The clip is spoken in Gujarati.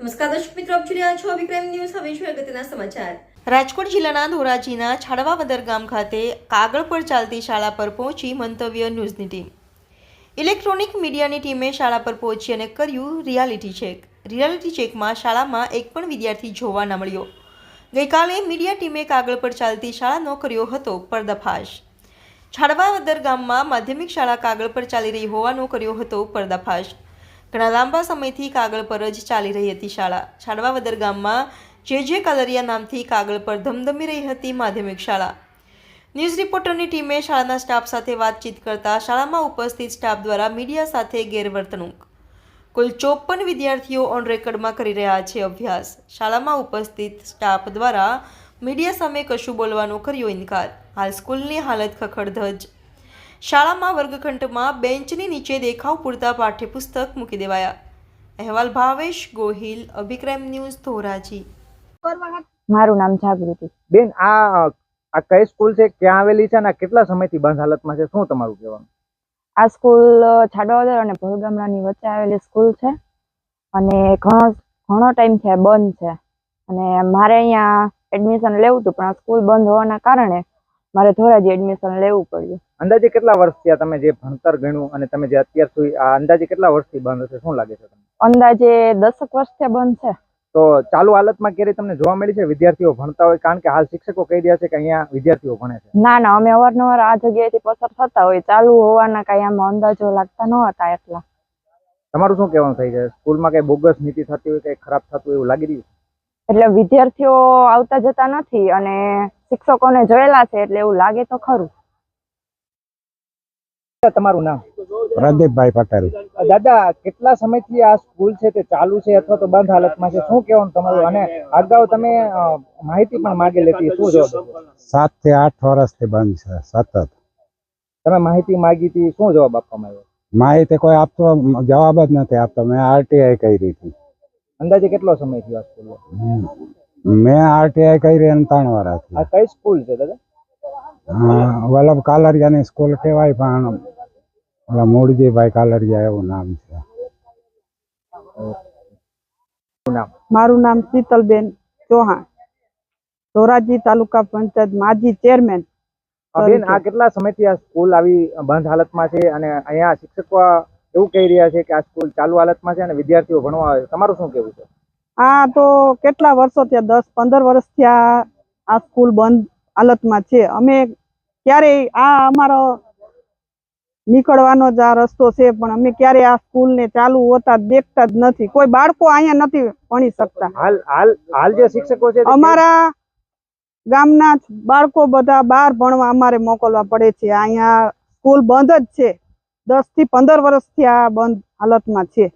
નમસ્કાર દર્શક મિત્રો, આપ જોઈ રહ્યા છો વિક્રમ ન્યૂઝ. હવે છે અગત્યના સમાચાર. રાજકોટ જિલ્લાના ધોરાજીના છાડવાવદર ગામ ખાતે કાગળ પર ચાલતી શાળા પર પહોંચી મંતવ્ય ન્યૂઝની ટીમ. ઇલેક્ટ્રોનિક મીડિયાની ટીમે શાળા પર પહોંચી અને કર્યું રિયાલિટી ચેક. રિયાલિટી ચેકમાં શાળામાં એક પણ વિદ્યાર્થી જોવા ન મળ્યો. ગઈકાલે મીડિયા ટીમે કાગળ પર ચાલતી શાળાનો કર્યો હતો પર્દાફાશ. છાડવાવદર ગામમાં માધ્યમિક શાળા કાગળ પર ચાલી રહી હોવાનો કર્યો હતો પર્દાફાશ. ઘણા લાંબા સમયથી કાગળ પર જ ચાલી રહી હતી શાળા. છાડવાવદર ગામમાં જે જે કલરિયા નામથી કાગળ પર ધમધમી રહી હતી માધ્યમિક શાળા. ન્યૂઝ રિપોર્ટરની ટીમે શાળાના સ્ટાફ સાથે વાતચીત કરતા શાળામાં ઉપસ્થિત સ્ટાફ દ્વારા મીડિયા સાથે ગેરવર્તણૂક. કુલ ચોપન વિદ્યાર્થીઓ ઓન રેકર્ડમાં કરી રહ્યા છે અભ્યાસ. શાળામાં ઉપસ્થિત સ્ટાફ દ્વારા મીડિયા સામે કશું બોલવાનો કર્યો ઇનકાર. હાલ સ્કૂલની હાલત ખખડધજ શાળામાં વર્ગખંડમાં બેન્ચની નીચે દેખાવ પૂરતા પાઠ્યપુસ્તક મૂકી દેવાયા. અહેવાલ ભાવેશ ગોહિલ અભિક્રમ ન્યૂઝ ધોરાજી. મારું નામ જાગૃતિ. બેન આ આ કઈ સ્કૂલ છે? ક્યાં આવેલી છે અને આ કેટલા સમયથી બંધ હાલતમાં છે? શું તમારું કહેવાનું? આ સ્કૂલ છાડવાદર અને ભોલગામડાની વચ્ચે આવેલી સ્કૂલ છે. અને ઘણો ઘણો ટાઈમ છે બંધ છે. અને મારે અહીંયા એડમિશન લેવું હતું પણ આ સ્કૂલ બંધ હોવાના કારણે મારે ધોરાજી એડમિશન લેવું પડ્યું. અંદાજે કેટલા વર્ષ થયા તમે જે ભણતર ગણ્યું અને તમે જે અત્યાર સુધી આ અંદાજે કેટલા વર્ષથી બંધ છે શું લાગે છે તમને? અંદાજે દસક વર્ષથી બંધ છે તો ચાલુ હાલતમાં ક્યારે તમને જોવા મળી છે? વિદ્યાર્થીઓ ભણતા હોય કારણ કે હાલ શિક્ષકો કહી રહ્યા છે કે અહીંયા વિદ્યાર્થીઓ ભણે છે. ના ના અમે અવારનવાર આ જગ્યાએથી પસાર થતા હોય ચાલુ હોવાના કાંઈ આમ અંદાજો લાગતા ન હતા એટલા. તમારું શું કહેવાનું થઈ છે સ્કૂલમાં કઈ બોગસ નીતિ થતી હોય કઈ ખરાબ થતું એવું લાગી રહ્યું એટલે વિદ્યાર્થીઓ આવતા જતા નથી અને શિક્ષકોને જોયેલા છે એટલે એવું લાગે તો ખરું. તમારું નામ? પ્રદીપભાઈ પટેલ. દાદા કેટલા સમયથી આ સ્કૂલ છે તે ચાલુ છે અથવા તો બંધ હાલતમાં છે? શું કહેવાનું તમારું? અને અગાઉ તમે માહિતી પણ માગી લેતી શું જવાબ સાતથી આઠ વર્ષથી બંધ છે સતત. તમે માહિતી માગી હતી શું જવાબ આપવામાં આવ્યો? માહિતી કોઈ આપતો જવાબ જ નથી આપતો. મેં આરટીઆઈ કરી હતી. અંદાજે કેટલો સમય થયો આ સ્કૂલ હમ. મેં આરટીઆઈ કરી અને ત્રણ વર્ષથી આ કઈ સ્કૂલ છે દાદા? વલ્લભ કાલરિયાની સ્કૂલ કહેવાય પણ ઓલા મૂળજીભાઈ કાલરિયા એવું નામ છે. મારું નામ શીતલબેન ચૌહાણ. ધોરાજી તાલુકા પંચાયત માજી ચેરમેન બેન આ કેટલા સમયથી આ સ્કૂલ આવી બંધ હાલતમાં છે અને અહીંયા શિક્ષકો એવું કહી રહ્યા છે કે આ સ્કૂલ ચાલુ હાલતમાં છે અને વિદ્યાર્થીઓ ભણવા આવે તમારું શું કેવું છે? આ તો કેટલા વર્ષો ત્યાં દસ પંદર વર્ષથી આ આ સ્કૂલ બંધ હાલતમાં છે. અમે ક્યારેય આ અમારો નીકળવાનો જ આ રસ્તો છે પણ અમે ક્યારે આ સ્કૂલ ને ચાલુ હોતા દેખતા જ નથી. કોઈ બાળકો અહીંયા નથી ભણી શકતા. હાલ હાલ હાલ જે શિક્ષકો છે અમારા ગામના બાળકો બધા બહાર ભણવા અમારે મોકલવા પડે છે. અહીંયા સ્કૂલ બંધ જ છે. દસથી પંદર વર્ષથી આ બંધ હાલતમાં છે.